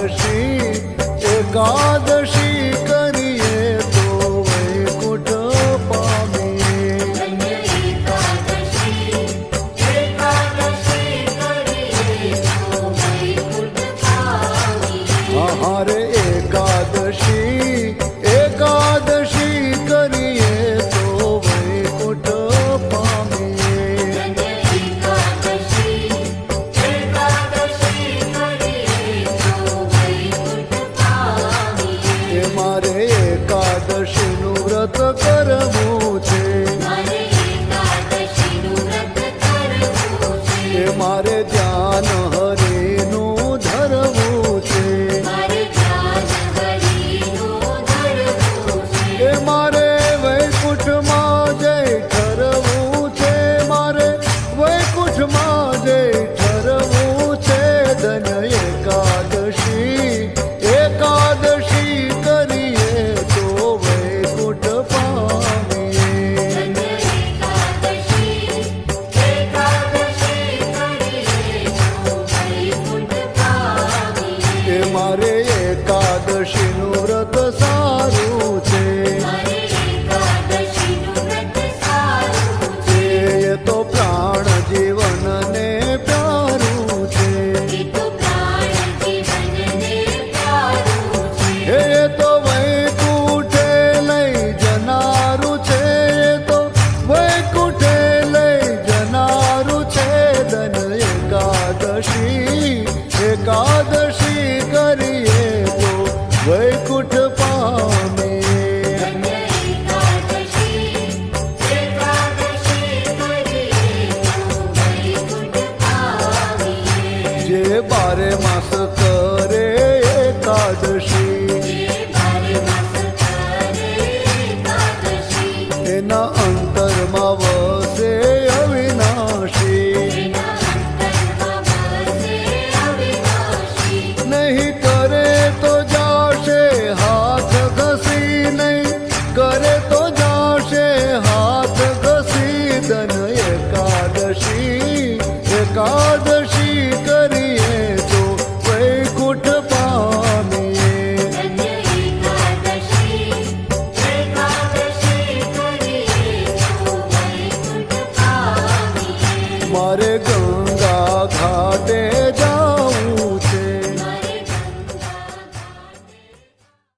એકાદશી એકાદશી મારે જાના એકાદશી એકાદશી કરીએ તો વૈકુંઠ પામે. જે બારે માસ કરે એકાદશી. નહીં કરે તો જાશે, હાથ ઘસી નહીં કરે તો જાશે, હાથ ઘસી દન એકાદશી એકાદશી